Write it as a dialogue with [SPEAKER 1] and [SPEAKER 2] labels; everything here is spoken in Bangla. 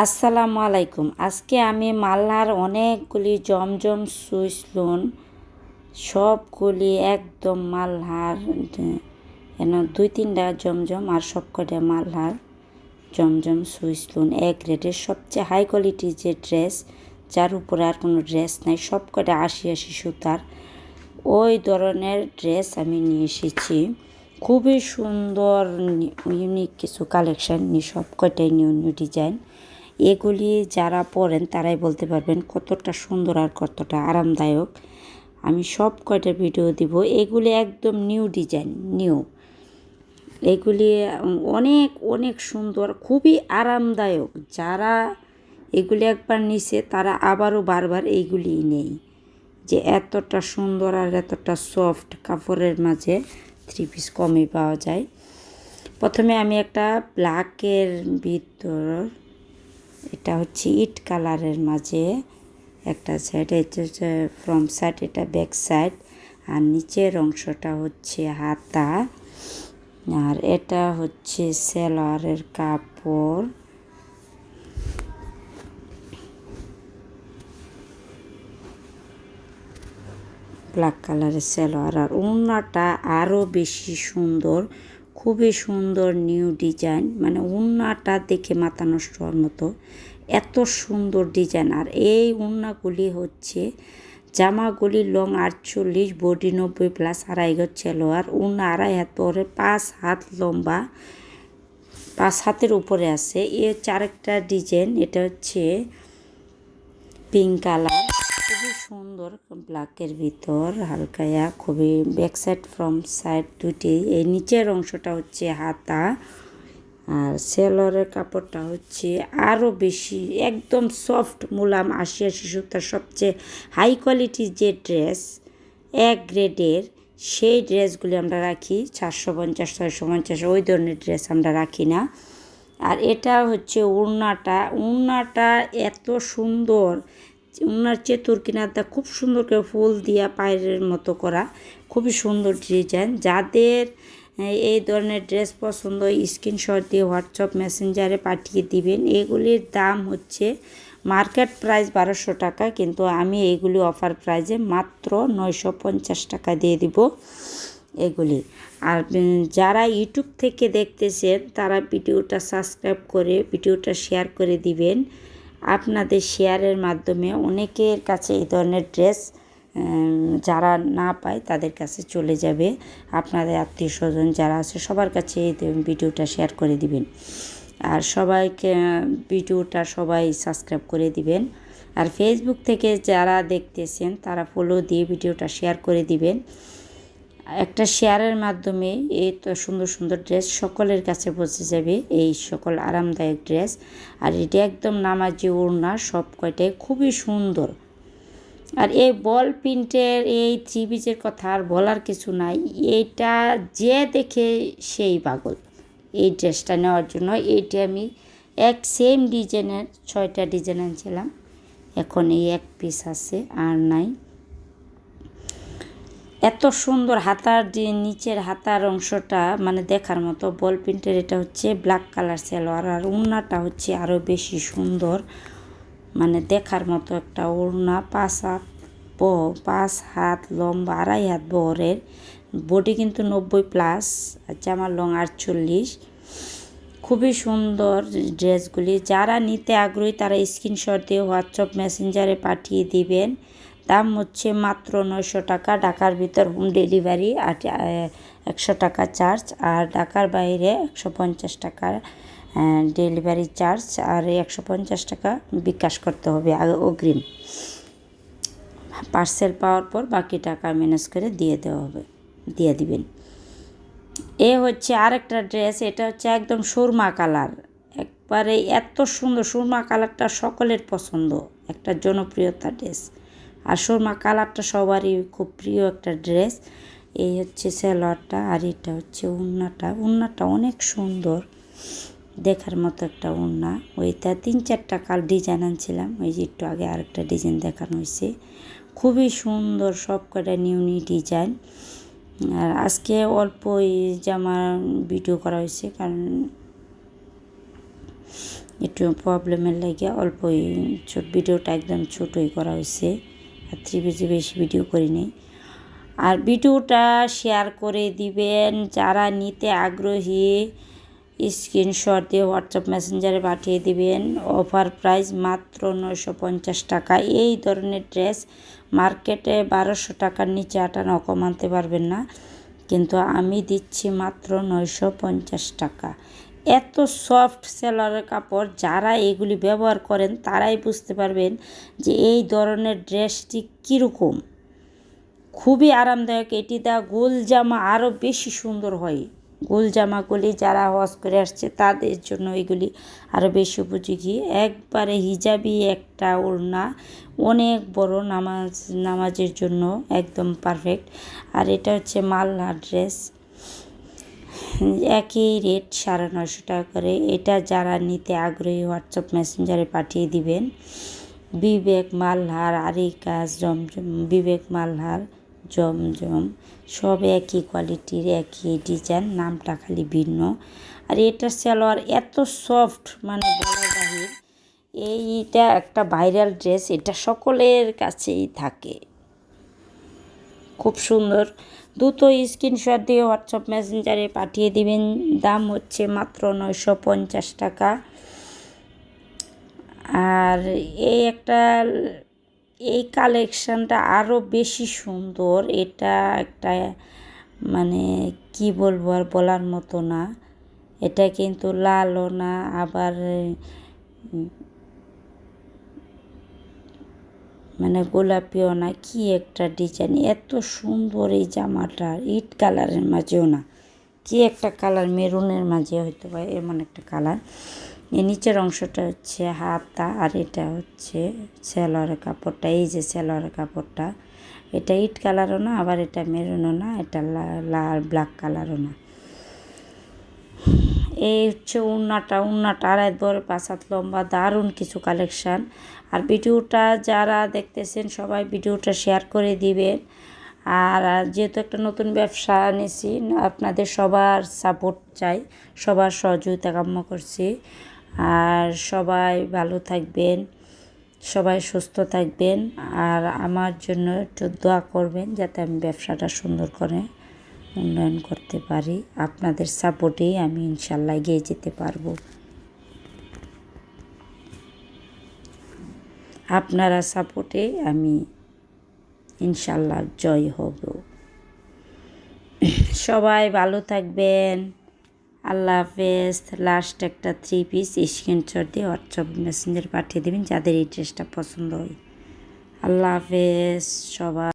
[SPEAKER 1] আসসালামু আলাইকুম। আজকে আমি মাল্লার অনেকগুলি জমজম সুইচ লোন, সবগুলি একদম মাল্লার এন দুই তিনটা জমজম আর সব কটা মাল্লার জমজম সুইচ লোন। এক রেটের সবচেয়ে হাই কোয়ালিটির যে ড্রেস, যার উপরে আর কোনো ড্রেস নাই সব কটা আশি আশি সুতার। ওই ধরনের ড্রেস আমি নিয়ে এসেছি। খুবই সুন্দর ইউনিক কিছু কালেকশন সব কটাই নিউ নিউ ডিজাইন। এগুলি যারা পরেন তারাই বলতে পারবেন কতটা সুন্দর আর কতটা আরামদায়ক। আমি সব কয়টা ভিডিও দিব, এগুলি একদম নিউ ডিজাইন নিউ এগুলি অনেক অনেক সুন্দর, খুবই আরামদায়ক। যারা এগুলি একবার নিছে, তারা আবারও বারবার এইগুলি নেই। যে এতটা সুন্দর আর এতটা সফট কাপড়ের মাঝে থ্রি পিস কমই পাওয়া যায়। প্রথমে আমি একটা ব্ল্যাকের ভিতর এটা হচ্ছে ইট কালারের মাঝে একটা সাইড হচ্ছে ফ্রন্ট সাইড এটা ব্যাক সাইড আর নিচের অংশটা হচ্ছে হাতা, আর এটা হচ্ছে সেলোয়ারের কাপড়। ব্ল্যাক কালারের সেলোয়ার, আর উন্নাটা আরও বেশি সুন্দর খুবই সুন্দর নিউ ডিজাইন মানে উন্নাটা দেখে মাথা নষ্ট হওয়ার মতো। এত সুন্দর ডিজাইন আর এই উন্নাগুলি হচ্ছে জামাগুলি লং আটচল্লিশ বডি নব্বই প্লাস আড়াই গজ আর উন্না আড়াই হাত পরে পাঁচ হাত লম্বা, পাঁচ হাতের উপরে আছে। এ চারেকটা ডিজাইন এটা হচ্ছে পিঙ্ক কালার সুন্দর ব্ল্যাকের ভিতর হালকায়া খুবই ব্যাক সাইড ফ্রম সাইড দুটি। এই নিচের অংশটা হচ্ছে হাতা, আর সেলরের কাপড়টা হচ্ছে আরও বেশি, একদম সফট মুলাম আশি আশি সুতার সবচেয়ে হাই কোয়ালিটির যে ড্রেস এক গ্রেডের সেই ড্রেসগুলি আমরা রাখি, চারশো পঞ্চাশ, ছয়শো পঞ্চাশ, ওই ধরনের ড্রেস আমরা রাখি না। আর এটা হচ্ছে উড়নাটা উড়নাটা এত সুন্দর উনার চেতুর কিনারটা খুব সুন্দর করে ফুল দিয়া পায়ের মতো করা। খুবই সুন্দর ডিজাইন। যাদের এই ধরনের ড্রেস পছন্দ, স্ক্রিনশট দিয়ে হোয়াটসঅ্যাপ মেসেঞ্জারে পাঠিয়ে দিবেন। এগুলির দাম হচ্ছে মার্কেট প্রাইস বারোশো টাকা, কিন্তু আমি এইগুলি অফার প্রাইজে মাত্র নয়শো পঞ্চাশ টাকা দিয়ে দিব এগুলি। আর যারা ইউটিউব থেকে দেখতেছেন, তারা ভিডিওটা সাবস্ক্রাইব করে, ভিডিওটা শেয়ার করে দিবেন। আপনাদের শেয়ারের মাধ্যমে অনেকের কাছে এই ধরনের ড্রেস যারা না পায় তাদের কাছে চলে যাবে। আপনাদের আত্মীয় স্বজন যারা আছে সবার কাছে এই ভিডিওটা শেয়ার করে দিবেন। আর সবাইকে, ভিডিওটা সবাই সাবস্ক্রাইব করে দিবেন। আর ফেসবুক থেকে যারা দেখতেছেন তারা ফলো দিয়ে ভিডিওটা শেয়ার করে দিবেন। একটা শেয়ারের মাধ্যমে এই তো সুন্দর সুন্দর ড্রেস সকলের কাছে পৌঁছে যাবে। এই সকল আরামদায়ক ড্রেস। আর এটি একদম নামাজি ওড়না, সব কয়টাই খুবই সুন্দর। আর এই বল প্রিন্টের এই থ্রি পিচের কথা আর বলার কিছু নাই। এইটা যে দেখে সেই পাগল। এই ড্রেসটা নেওয়ার জন্য এইটা আমি এক সেম ডিজাইনের ছয়টা ডিজাইন আনছিলাম। এখন এই এক পিস আছে, আর নাই। এত সুন্দর হাতার যে নিচের হাতার অংশটা মানে দেখার মতো বল প্রিন্টের এটা হচ্ছে ব্ল্যাক কালার সেলোয়ার আর উড়নাটা হচ্ছে আরও বেশি সুন্দর। মানে দেখার মতো একটা ওড়না, পাঁচ হাত পাঁচ হাত লম্বা, আড়াই হাত বহরের বডি কিন্তু নব্বই প্লাস আর জামার লং আটচল্লিশ। খুবই সুন্দর ড্রেসগুলি। যারা নিতে আগ্রহী তারা স্ক্রিনশট দিয়ে হোয়াটসঅ্যাপ মেসেঞ্জারে পাঠিয়ে দিবেন। দাম হচ্ছে মাত্র নয়শো টাকা। ঢাকার ভিতর হোম ডেলিভারি আর একশো টাকা চার্জ আর ঢাকার বাইরে একশো পঞ্চাশ টাকা ডেলিভারি চার্জ আর একশো পঞ্চাশ টাকা বিকাশ করতে হবে আগে অগ্রিম। পার্সেল পাওয়ার পর বাকি টাকা ম্যানেজ করে দিয়ে দেওয়া হবে, দিয়ে দিবেন। এ হচ্ছে আরেকটা ড্রেস এটা হচ্ছে একদম সুরমা কালার। একবারে এত সুন্দর, সুরমা কালারটা সকলের পছন্দ। একটা জনপ্রিয়তা ড্রেস আর সুরমা কালারটা সবারই খুব প্রিয় একটা ড্রেস। এই হচ্ছে সেলোয়ারটা আর এটা হচ্ছে উন্নাটা। উন্নাটা অনেক সুন্দর। দেখার মতো একটা উন্না। ওইটা তিন চারটা কাল ডিজাইন আনছিলাম। ওই যে একটু আগে আরেকটা ডিজাইন দেখানো হয়েছে। খুবই সুন্দর সব কটা নিউ নিউ ডিজাইন আর আজকে অল্পই জামা ভিডিও করা হয়েছে কারণ একটু প্রবলেমের লাগে অল্প ছোট ভিডিওটা একদম ছোটোই করা হয়েছে। থ্রি বেজি বেশি ভিডিও করিনি আর ভিডিওটা শেয়ার করে দিবেন, যারা নিতে আগ্রহী স্ক্রিনশট দিয়ে হোয়াটসঅ্যাপ মেসেঞ্জারে পাঠিয়ে দিবেন। অফার প্রাইস মাত্র নয়শো পঞ্চাশ টাকা। এই ধরনের ড্রেস মার্কেটে বারোশো টাকার নিচে আটানো কম আনতে পারবেন না। কিন্তু আমি দিচ্ছি মাত্র নয়শো পঞ্চাশ টাকা। এত সফট সেলারের কাপড় যারা এগুলি ব্যবহার করেন, তারাই বুঝতে পারবেন যে এই ধরনের ড্রেসটি কীরকম। খুবই আরামদায়ক, এটি দা গোল জামা আরও বেশি সুন্দর হয়। গোল জামাগুলি যারা ওয়াশ করে আসছে, তাদের জন্য এগুলি আরও বেশি উপযোগী। একবারে হিজাবি একটা ওড়না, অনেক বড় নামাজ, নামাজের জন্য একদম পারফেক্ট আর এটা হচ্ছে মালনা ড্রেস একই রেট সাড়ে নশো টাকা করে। এটা যারা নিতে আগ্রহী হোয়াটসঅ্যাপ মেসেঞ্জারে পাঠিয়ে দিবেন। বিবেক মালহার আরিকাজ জমজম, বিবেক মালহার, জমজম, সব একই কোয়ালিটির একই ডিজাইন নামটা খালি ভিন্ন। আর এটা সালোয়ার এত সফট মানে এইটা একটা ভাইরাল ড্রেস এটা সকলের কাছেই থাকে। খুব সুন্দর। দ্রুত স্ক্রিনশট দিয়ে হোয়াটসঅ্যাপ মেসেঞ্জারে পাঠিয়ে দিবেন। দাম হচ্ছে মাত্র নয়শো পঞ্চাশ টাকা। আর এই একটা, এই কালেকশানটা আরও বেশি সুন্দর। এটা একটা মানে কি বলব আর বলার মতো না। এটা কিন্তু লালও না, আবার মানে গোলাপিও না, কি একটা ডিজাইন এত সুন্দর এই জামাটা ইট কালারের মাঝেও না। কি একটা কালার মেরুনের মাঝে হয়তো বা এমন একটা কালার এই নিচের অংশটা হচ্ছে হাতা, আর এটা হচ্ছে সেলোয়ারের কাপড়টা, এই যে সেলোয়ারের কাপড়টা। এটা ইট কালারও না, আবার এটা মেরুনও না, এটা লাল ব্ল্যাক কালারও না। এই হচ্ছে উন্নাটা উন্নাটা আড়াই বড় পাঁচ হাত লম্বা দারুণ কিছু কালেকশান আর ভিডিওটা যারা দেখতেছেন, সবাই ভিডিওটা শেয়ার করে দিবেন। আর যেহেতু একটা নতুন ব্যবসা নিয়েছি আপনাদের সবার সাপোর্ট চাই, সবার সহযোগিতা কাম্য করছি। আর সবাই ভালো থাকবেন, সবাই সুস্থ থাকবেন। আর আমার জন্য একটু দোয়া করবেন, যাতে আমি ব্যবসাটা সুন্দর করে উন্নয়ন করতে পারি, আপনাদের সাপোর্টেই আমি ইনশাল্লাহ এগিয়ে যেতে পারব। আপনারা সাপোর্টে আমি ইনশাল্লাহ জয় হব। সবাই ভালো থাকবেন। আল্লাহ হাফেজ। লাস্ট একটা থ্রি পিস স্ক্রিনশট দিয়ে হোয়াটসঅ্যাপ মেসেঞ্জার পাঠিয়ে দেবেন যাদের এই ড্রেসটা পছন্দ হয়। আল্লাহ হাফেজ। সবাই